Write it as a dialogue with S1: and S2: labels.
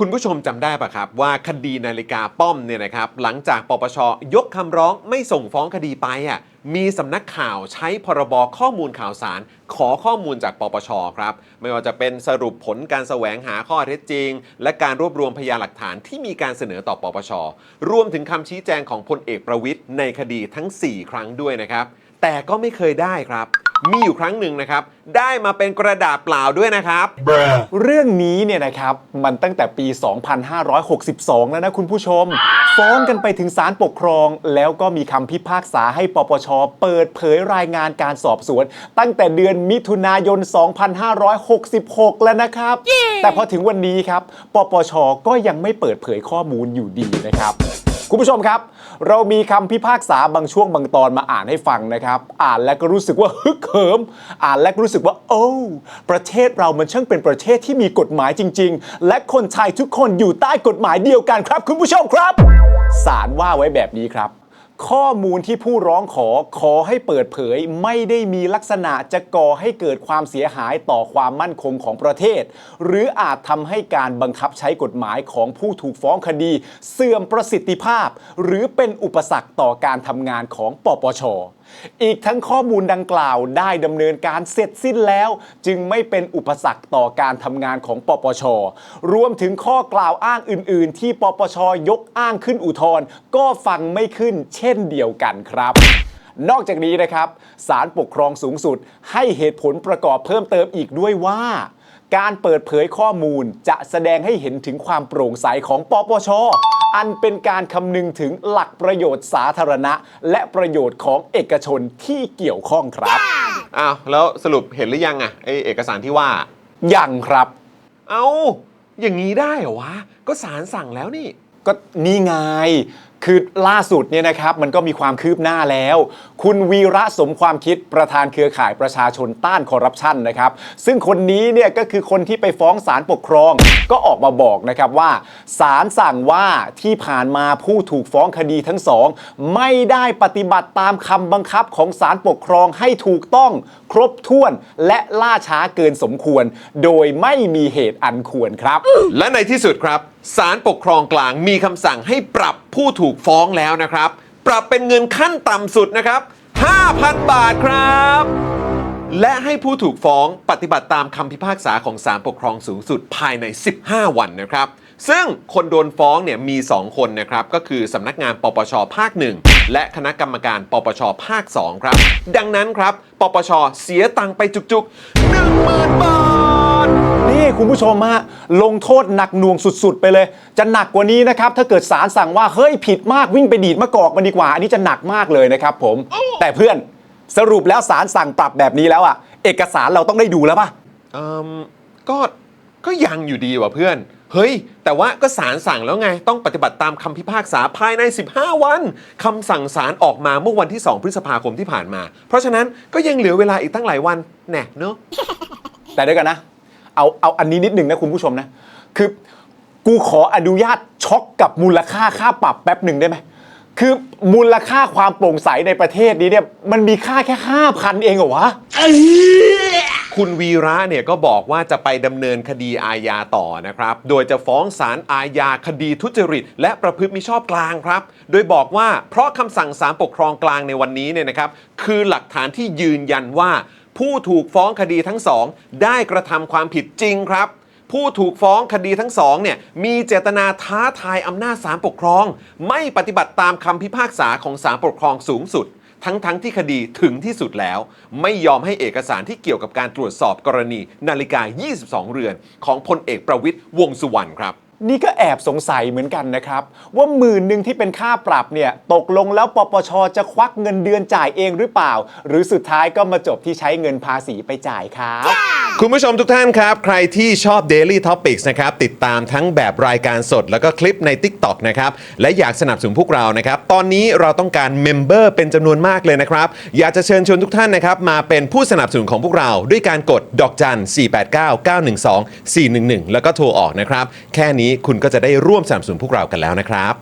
S1: คุณผู้ชมจำได้ปะครับ ว่าคดีนาฬิกาป้อมเนี่ยนะครับหลังจากปปชยกคำร้องไม่ส่งฟ้องคดีไปอะมีสำนักข่าวใช้พรบข้อมูลข่าวสาร ขอข้อมูลจากปปชครับ ไม่ว่าจะเป็นสรุปผลการแสวงหาข้อเท็จจริง และการรวบรวมพยานหลักฐานที่มีการเสนอต่อปปชรวมถึงคำชี้แจงของพลเอกประวิทย์ในคดีทั้ง 4 ครั้งด้วยนะครับ แต่ก็ไม่เคยได้ครับ มีอยู่ครั้งหนึ่งนะครับ ได้มาเป็นกระดาษเปล่าด้วยนะครับ
S2: เรื่องนี้เนี่ยนะครับมันตั้งแต่ปี 2562 แล้วนะคุณผู้ชม ฟ้องกันไปถึงศาลปกครอง แล้วก็มีคำพิพากษาให้ปปช เปิดเผยรายงานการสอบสวน ตั้งแต่เดือนมิถุนายน 2566 แล้วนะครับ แต่พอถึงวันนี้ครับ ปปช ก็ยังไม่เปิดเผยข้อมูลอยู่ดีนะครับ คุณผู้ชมครับ เรามีคำพิพากษาบางช่วงบางตอนมาอ่านให้ฟังนะครับ อ่านแล้วก็รู้สึกว่าฮึกเหิม อ่านแล้วก็รู้สึกว่า โอ้ประเทศเรามันช่างเป็นประเทศที่มีกฎหมายจริง ๆ และคนไทยทุกคนอยู่ใต้กฎหมายเดียวกันครับ คุณผู้ชมครับศาลว่าไว้แบบนี้ครับ ข้อมูลที่ผู้ร้องขอขอให้เปิดเผย ไม่ได้มีลักษณะจะก่อให้เกิดความเสียหายต่อความมั่นคงของประเทศ หรืออาจทำให้การบังคับใช้กฎหมายของผู้ถูกฟ้องคดี เสื่อมประสิทธิภาพ หรือเป็นอุปสรรคต่อการทำงานของปปชอีกทั้งข้อมูลดังกล่าวได้ดำเนินการเสร็จสิ้นแล้ว จึงไม่เป็นอุปสรรคต่อการทำงานของปปช รวมถึงข้อกล่าวอ้างอื่น ๆ ที่ปปชยกอ้างขึ้นอุทธรณ์ก็ฟังไม่ขึ้นเช่นเดียวกันครับ นอกจากนี้นะครับศาลปกครองสูงสุดให้เหตุผลประกอบเพิ่มเติมอีกด้วยว่า การเปิดเผยข้อมูลจะแสดงให้เห็นถึงความโปร่งใสของปปชอันเป็นการคำนึงถึงหลักประโยชน์สาธารณะ และประโยชน์ของเอกชนที่เกี่ยวข้องครับ
S1: อ้าวแล้วสรุปเห็นหรือยังอะไอเอกสารที่ว่า
S2: ยังครับ
S1: เอาอย่างนี้ได้เหรอวะ ก็ศาลสั่งแล้วนี่
S2: ก็นี่ไงคือล่าสุดเนี่ยนะครับมันก็มีความคืบหน้าแล้ว คุณวีระสมความคิดประธานเครือข่ายประชาชนต้านคอร์รัปชันนะครับ ซึ่งคนนี้เนี่ยก็คือคนที่ไปฟ้องศาลปกครอง ก็ออกมาบอกนะครับว่าศาลสั่งว่าที่ผ่านมาผู้ถูกฟ้องคดีทั้งสอง ไม่ได้ปฏิบัติตามคำบังคับของศาลปกครองให้ถูกต้องครบถ้วนและล่าช้าเกินสมควร โดยไม่มีเหตุอันควรครับ
S1: และในที่สุดครับศาลปกครองกลางมีคำสั่งให้ปรับ ผู้ถูกฟ้องแล้วนะครับ ปรับเป็นเงินขั้นต่ำสุดนะครับ 5,000 บาทครับ และให้ผู้ถูกฟ้องปฏิบัติตามคำพิพากษาของศาลปกครองสูงสุดภายใน 15 วันนะครับ ซึ่งคนโดนฟ้องเนี่ยมี 2 คนนะครับ ก็คือสำนักงานปปชภาค1 และคณะกรรมการปปชภาค 2 ครับ ดังนั้นครับ ปปชเสียตังค์ไปจุกๆ 10,000 บาท
S2: นี่คุณผู้ชมฮะลงโทษหนักหน่วงสุดๆ ไปเลย จะหนักกว่านี้นะครับ ถ้าเกิดศาลสั่งว่า เฮ้ยผิดมากวิ่งไปดีดมะกอกมันดีกว่า อันนี้จะหนักมากเลยนะครับผม แต่เพื่อนสรุปแล้วศาลสั่งปรับแบบนี้แล้วอะ เอกสารเราต้องได้ดูแล้วป่ะ
S1: เอ่มก็ก็ยังอยู่ดีว่ะเพื่อน เฮ้ย แต่ว่าก็ศาลสั่งแล้วไง ต้องปฏิบัติตามคำพิพากษาภายใน 15 วันคำสั่งศาลออกมาเมื่อวันที่ 2 พฤษภาคมที่ผ่านมา เพราะฉะนั้นก็ยังเหลือเวลาอีกตั้งหลายวันแน่เนอะ
S2: แต่เด้วยวกันนะ เอาเอาอันนี้นิดหนึ่งนะคุณผู้ชมนะ คือกูขออนุญาตช็อกกับมูลค่าค่าปรับแป๊บหนึ่งได้ไหมคือมูลค่าความโปร่งใสในประเทศนี้เนี่ยมันมีค่าแค่ห้าพันเองเหรอวะ
S1: คุณวีระเนี่ยก็บอกว่าจะไปดำเนินคดีอาญาต่อนะครับ โดยจะฟ้องศาลอาญาคดีทุจริต และประพฤติมิชอบกลางครับ โดยบอกว่าเพราะคำสั่งศาลปกครองกลางในวันนี้เนี่ยนะครับ คือหลักฐานที่ยืนยันว่า ผู้ถูกฟ้องคดีทั้งสองได้กระทำความผิดจริงครับผู้ถูกฟ้องคดีทั้งสองเนี่ยมีเจตนาท้าทายอำนาจศาลปกครอง ไม่ปฏิบัติตามคำพิพากษาของศาลปกครองสูงสุด ทั้งๆทที่คดีถึงที่สุดแล้ว ไม่ยอมให้เอกสารที่เกี่ยวกับการตรวจสอบกรณีนาฬิกา 22 เรือน ของพลเอกประวิทย์วงสุวรรณครับ
S2: นี่ก็แอบสงสัยเหมือนกันนะครับ ว่าหมื่นหนึ่งที่เป็นค่าปรับเนี่ย ตกลงแล้วปปชจะควักเงินเดือนจ่ายเองหรือเปล่า หรือสุดท้ายก็มาจบที่ใช้เงินภาษีไปจ่ายครับ
S1: คุณผู้ชมทุกท่านครับ ใครที่ชอบ Daily Topics นะครับ ติดตามทั้งแบบรายการสด แล้วก็คลิปใน TikTok นะครับ และอยากสนับสนุนพวกเรานะครับ ตอนนี้เราต้องการเมมเบอร์เป็นจำนวนมากเลยนะครับ อยากจะเชิญชวนทุกท่านนะครับ มาเป็นผู้สนับสนุนของพวกเราด้วยการกดดอกจัน 489 912 411 แล้วก็โทรออกนะครับ แค่นี้คุณก็จะได้ร่วมสนับสนุนพวกเรากันแล้วนะครับ